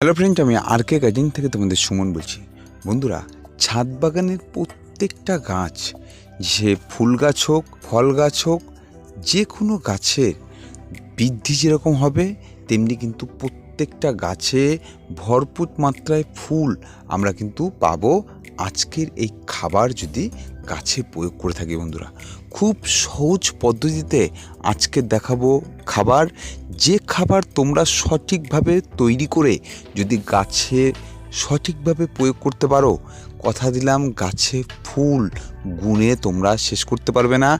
Hello friend আমি আর কে garden থেকে তোমাদের সুমন বলছি। বন্ধুরা, ছাদ বাগানের প্রত্যেকটা গাছ, যে ফুল গাছ হোক, ফল গাছ হোক, যে কোনো গাছের বৃদ্ধি যেরকম হবে, তেমনি কিন্তু প্রত্যেকটা গাছে ভরপুর মাত্রায় ফুল আমরা কিন্তু পাবো। আজকের এই খাবার যদি গাছে প্রয়োগ করে থাকি বন্ধুরা, খুব সহজ পদ্ধতিতে আজকে দেখাবো খাবার যে খাবার তোমরা সঠিকভাবে তৈরি করে যদি গাছে সঠিকভাবে প্রয়োগ করতে পারো, কথা দিলাম গাছে ফুল গুণে তোমরা শেষ করতে পারবে না।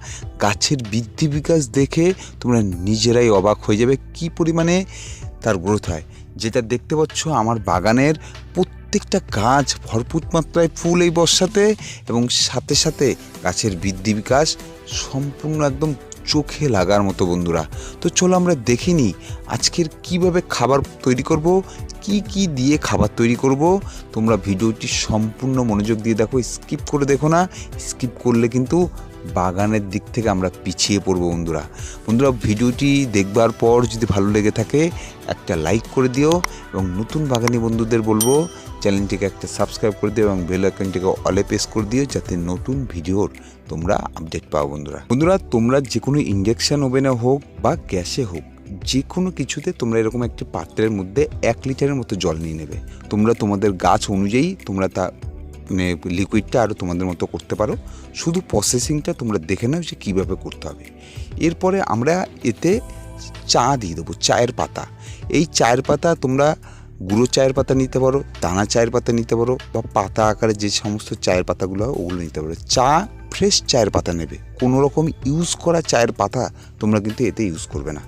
গাছের বৃদ্ধি বিকাশ দেখে তোমরা নিজেরাই অবাক হয়ে যাবে কি পরিমাণে তার গ্রোথ হয়। যেটা দেখতে পাচ্ছ আমার বাগানের প্রত্যেকটা গাছ ভরপুর মাত্রায় ফুল এই বর্ষাতে এবং সাথে সাথে গাছের বৃদ্ধি বিকাশ সম্পূর্ণ একদম চোখে লাগার মতো বন্ধুরা। তো চলো আমরা দেখে নিই আজকের কীভাবে খাবার তৈরি করব, কি কি দিয়ে খাবার তৈরি করব। তোমরা ভিডিওটি সম্পূর্ণ মনোযোগ দিয়ে দেখো, স্কিপ করে দেখো না। স্কিপ করলে কিন্তু বাগানের দিক থেকে আমরা পিছিয়ে পড়ব বন্ধুরা। বন্ধুরা, ভিডিওটি দেখবার পর যদি ভালো লেগে থাকে, একটা লাইক করে দিও এবং নতুন বাগানি বন্ধুদের বলব, চ্যানেলটিকে একটা সাবস্ক্রাইব করে দিও এবং বেল আইকনটিকে অলে প্রেস করে দিও যাতে নতুন ভিডিওর তোমরা আপডেট পাও বন্ধুরা। বন্ধুরা, তোমরা যে কোনো ইন্ডাকশান ওভেনে হোক বা গ্যাসে হোক, যে কোনো কিছুতে তোমরা এরকম একটি পাত্রের মধ্যে এক লিটারের মতো জল নিয়ে নেবে। তোমরা তোমাদের গাছ অনুযায়ী তোমরা তা লিকুইডটা আরও তোমাদের মতো করতে পারো। শুধু প্রসেসিংটা তোমরা দেখে নাও যে কীভাবে করতে হবে। এরপরে আমরা এতে চা দিয়ে দেবো, চায়ের পাতা। এই চায়ের পাতা তোমরা গুঁড়ো চায়ের পাতা নিতে পারো, দানা চায়ের পাতা নিতে পারো বা পাতা আকারে যে সমস্ত চায়ের পাতাগুলো হয় ওগুলো নিতে পারো। চা ফ্রেশ চায়ের পাতা নেবে। কোনো রকম ইউজ করা চায়ের পাতা তোমরা কিন্তু এতে ইউজ করবে না।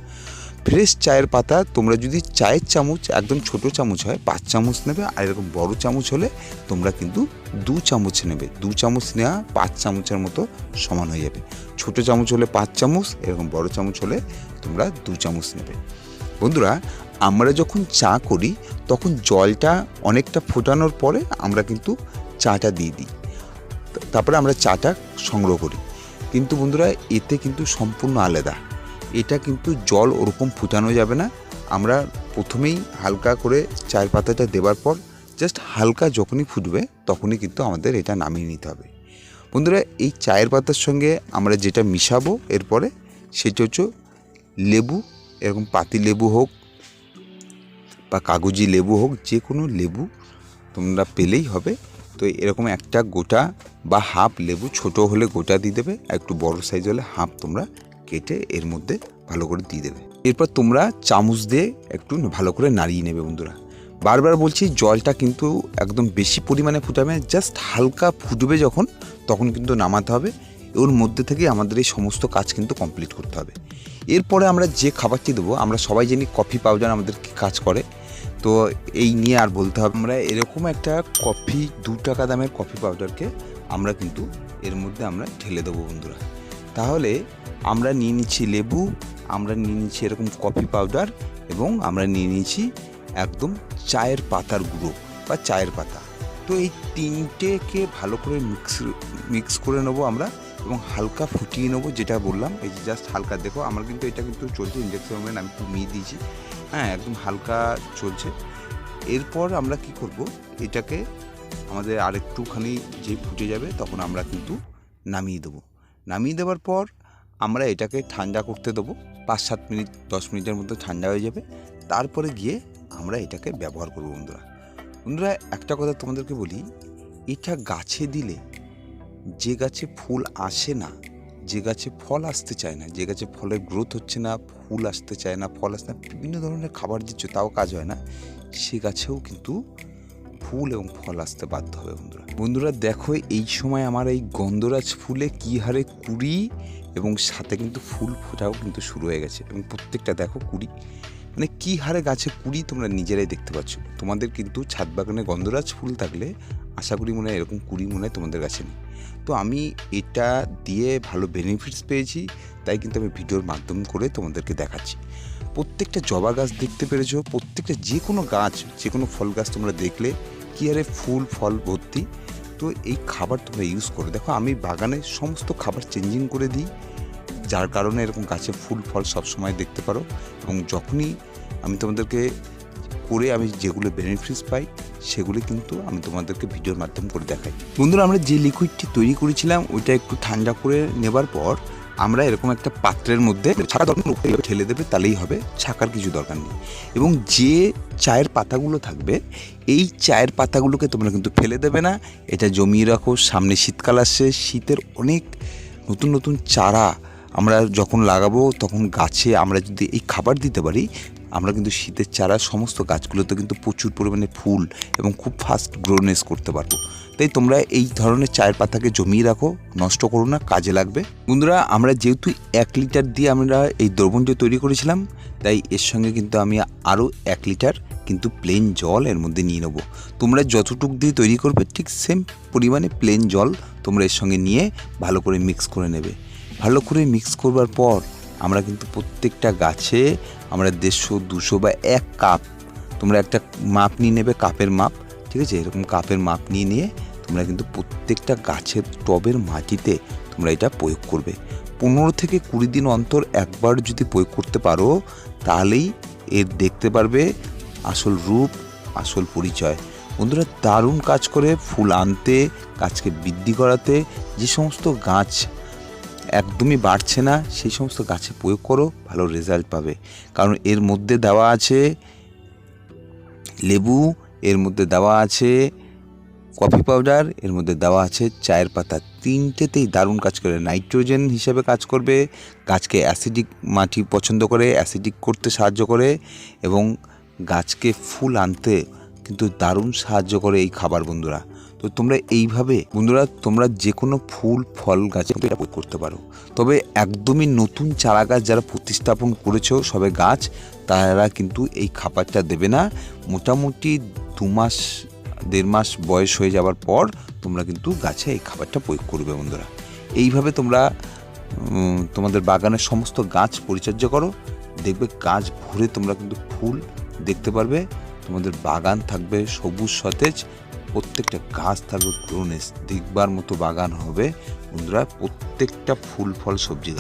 ফ্রেশ চায়ের পাতা, তোমরা যদি চায়ের চামচ, একদম ছোট চামচ হয়, পাঁচ চামচ নেবে, আর এরকম বড় চামচ হলে তোমরা কিন্তু দু চামচ নেবে। দু চামচ নেওয়া পাঁচ চামচের মতো সমান হয়ে যাবে। ছোট চামচ হলে পাঁচ চামচ, এরকম বড় চামচ হলে তোমরা দু চামচ নেবে। বন্ধুরা, আমরা যখন চা করি, তখন জলটা অনেকটা ফোটানোর পরে আমরা কিন্তু চাটা দিয়ে দিই। তারপরে আমরা চাটা সংগ্রহ করি। কিন্তু বন্ধুরা, এতে কিন্তু সম্পূর্ণ আলাদা। এটা কিন্তু জল ওরকম ফুটানো যাবে না। আমরা প্রথমেই হালকা করে চায়ের পাতাটা দেওয়ার পর জাস্ট হালকা যখনই ফুটবে তখনই কিন্তু আমাদের এটা নামিয়ে নিতে হবে। বন্ধুরা, এই চায়ের পাতার সঙ্গে আমরা যেটা মিশাবো এরপরে সেটা হচ্ছে লেবু, এরকম পাতি লেবু হোক বা কাগজি লেবু হোক যে কোনো লেবু তোমরা পেলেই হবে। তো এরকম একটা গোটা বা হাফ লেবু ছোট হলে গোটা দিয়ে দেবে, আর একটু বড় সাইজ হলে হাফ তোমরা কেটে এর মধ্যে ভালো করে দিয়ে দেবে। এরপর তোমরা চামচ দিয়ে একটু ভালো করে নাড়িয়ে নেবে বন্ধুরা। বারবার বলছি, জলটা কিন্তু একদম বেশি পরিমাণে ফুটাবে জাস্ট হালকা ফুটবে যখন, তখন কিন্তু নামাতে হবে। ওর মধ্যে থেকে আমাদের এই সমস্ত কাজ কিন্তু কমপ্লিট করতে হবে। এরপরে আমরা যে খাবারটি দেবো, আমরা সবাই জানি কফি পাউডার আমাদের কাজ করে। তো এই নিয়ে আর বলতে হবে, আমরা এরকম একটা কফি দু টাকা দামের কফি পাউডারকে আমরা কিন্তু এর মধ্যে আমরা ঢেলে দেবো বন্ধুরা। তাহলে আমরা নিয়ে নিচ্ছি লেবু, আমরা নিয়ে নিচ্ছি এরকম কফি পাউডার এবং আমরা নিয়ে নিচ্ছি একদম চায়ের পাতার গুঁড়ো বা চায়ের পাতা। তো এই তিনটেকে ভালো করে মিক্স মিক্স করে নেব আমরা এবং হালকা ফুটিয়ে নেব যেটা বললাম। এই যে জাস্ট হালকা, দেখো আমার কিন্তু এটা কিন্তু চলছে ইন্ডাকশন ওভেন আমি কমিয়ে দিয়েছি। হ্যাঁ একদম হালকা চলছে। এরপর আমরা কি করব? এটাকে আমাদের আরেকটুখানি যে ফুটে যাবে তখন আমরা কিন্তু নামিয়ে দেবো। নামিয়ে দেওয়ার পর আমরা এটাকে ঠান্ডা করতে দেবো। পাঁচ সাত মিনিট, দশ মিনিটের মধ্যে ঠান্ডা হয়ে যাবে। তারপরে গিয়ে আমরা এটাকে ব্যবহার করব বন্ধুরা। বন্ধুরা, একটা কথা তোমাদেরকে বলি, এটা গাছে দিলে যে গাছে ফুল আসে না, যে গাছে ফল আসতে চায় না, যে গাছে ফলের গ্রোথ হচ্ছে না, ফুল আসতে চায় না, ফল আসতে না, বিভিন্ন ধরনের খাবার দিচ্ছ, তাও কাজ হয় না, সে গাছেও কিন্তু ফুল এবং ফল আসতে বাধ্য হবে, বন্ধুরা। বন্ধুরা, দেখো, এই সময় আমার এই গন্ধরাজ ফুলে কী হারে কুড়ি এবং সাথে কিন্তু ফুল ফোটাও কিন্তু শুরু হয়ে গেছে এবং প্রত্যেকটা, দেখো, কুড়ি। মানে কী হারে গাছে কুড়ি তোমরা নিজেরাই দেখতে পাচ্ছ। তোমাদের কিন্তু ছাদ বাগানে গন্ধরাজ ফুল থাকলে আশা করি মনে হয় এরকম কুড়ি মনে হয় তোমাদের কাছে নেই। তো আমি এটা দিয়ে ভালো বেনিফিটস পেয়েছি, তাই কিন্তু আমি ভিডিওর মাধ্যম করে তোমাদেরকে দেখাচ্ছি। প্রত্যেকটা জবা গাছ দেখতে পেরেছ, প্রত্যেকটা যে কোনো গাছ, যে কোনো ফল গাছ তোমরা দেখলে, কী আরে ফুল, ফল, ভর্তি। তো এই খাবার তোমরা ইউজ করো। দেখো, আমি বাগানে সমস্ত খাবার চেঞ্জিং করে দিই। যার কারণে এরকম গাছে ফুল, ফল সবসময় দেখতে পারো। এবং যখনই আমি তোমাদেরকে করে আমি যেগুলো বেনিফিটস পাই, সেগুলি কিন্তু আমি তোমাদেরকে ভিডিওর মাধ্যমে করে দেখাই। বন্ধুরা, আমরা যে লিকুইডটি তৈরি করেছিলাম, ওইটা একটু ঠান্ডা করে নেবার পর আমরা এরকম একটা পাত্রের মধ্যে ঠেলে দেবে, তাহলেই হবে, ছাকার কিছু দরকার নেই। এবং যে চায়ের পাতাগুলো থাকবে, এই চায়ের পাতাগুলোকে তোমরা কিন্তু ফেলে দেবে না, এটা জমিয়ে রাখো, সামনে শীতকাল আসছে, শীতের অনেক নতুন নতুন চারা আমরা যখন লাগাবো, তখন গাছে আমরা যদি এই খাবার দিতে পারি আমরা কিন্তু শীতের চারা, সমস্ত গাছগুলোতে কিন্তু প্রচুর পরিমাণে ফুল এবং খুব ফাস্ট গ্রোনেস করতে পারব। তাই তোমরা এই ধরনের চায়ের পাতাকে জমিয়ে রাখো, নষ্ট করো না, কাজে লাগবে। বন্ধুরা, আমরা যেহেতু এক লিটার দিয়ে আমরা এই দ্রবণটি তৈরি করেছিলাম, তাই এর সঙ্গে কিন্তু আমি আরও এক লিটার কিন্তু প্লেন জল এর মধ্যে নিয়ে নেব। তোমরা যতটুক দিয়ে তৈরি করবে, ঠিক সেম পরিমাণে প্লেন জল তোমরা এর সঙ্গে নিয়ে ভালো করে মিক্স করে নেবে। ভালো করে মিক্স করবার পর আমরা কিন্তু প্রত্যেকটা গাছে আমরা দেড়শো, দুশো বা এক কাপ, তোমরা একটা মাপ নিয়ে নেবে, কাপের মাপ, ঠিক আছে? এরকম কাপের মাপ নিয়ে নিয়ে তোমরা কিন্তু প্রত্যেকটা গাছের টবের মাটিতে তোমরা এটা প্রয়োগ করবে। পনেরো থেকে কুড়ি দিন অন্তর একবার যদি প্রয়োগ করতে পারো, তাহলেই এর দেখতে পারবে আসল রূপ, আসল পরিচয়। বন্ধুরা, দারুণ কাজ করে ফুল আনতে, গাছকে বৃদ্ধি করাতে, যে সমস্ত গাছ একদমই বাড়ছে না, সেই সমস্ত গাছে প্রয়োগ করো, ভালো রেজাল্ট পাবে। কারণ এর মধ্যে দেওয়া আছে লেবু, এর মধ্যে দেওয়া আছে কফি পাউডার এর মধ্যে দেওয়া আছে চায়ের পাতা। তিনটেতেই দারুণ কাজ করে। নাইট্রোজেন হিসেবে কাজ করবে, গাছকে অ্যাসিডিক মাটি পছন্দ করে অ্যাসিডিক করতে সাহায্য করে এবং গাছকে ফুল আনতে কিন্তু দারুণ সাহায্য করে এই খাবার বন্ধুরা। তো তোমরা এইভাবে বন্ধুরা, তোমরা যে কোনো ফুল, ফল, গাছে প্রয়োগ করতে পারো। তবে একদমই নতুন চারা গাছ যারা প্রতিস্থাপন করেছ সবে গাছ, তারা কিন্তু এই খাবারটা দেবে না। মোটামুটি দু মাস, দেড় মাস বয়স হয়ে যাওয়ার পর তোমরা কিন্তু গাছে এই খাবারটা প্রয়োগ করবে বন্ধুরা। এইভাবে তোমরা তোমাদের বাগানের সমস্ত গাছ পরিচর্যা করো। দেখবে গাছ ভরে তোমরা কিন্তু ফুল দেখতে পারবে। তোমাদের বাগান থাকবে সবুজ সতেজ, প্রত্যেকটা গাছ থাকবে গ্রোনেস দেখবার মতো বাগান হবে। বন্ধুরা, প্রত্যেকটা ফুল, ফল, সবজি গাছ।